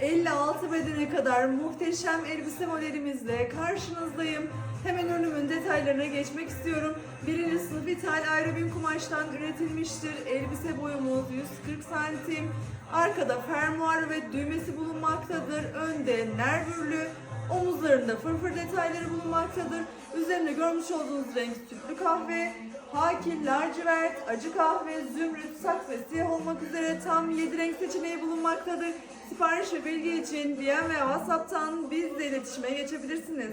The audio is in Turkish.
56 bedene kadar muhteşem elbise modelimizle karşınızdayım. Hemen ürünümün detaylarına geçmek istiyorum. Birinci sınıf ithal aerobin kumaştan üretilmiştir. Elbise boyumuz 140 santim. Arkada fermuar ve düğmesi bulunmaktadır. Önde nervürlü, omuzlarında fırfır detayları bulunmaktadır. Üzerinde görmüş olduğunuz renk sütlü kahve, haki, lacivert, acı kahve, zümrüt, saks ve siyah olmak üzere tam 7 renk seçeneği bulunmaktadır. Sipariş ve bilgi için DM veya WhatsApp'tan bizle iletişime geçebilirsiniz.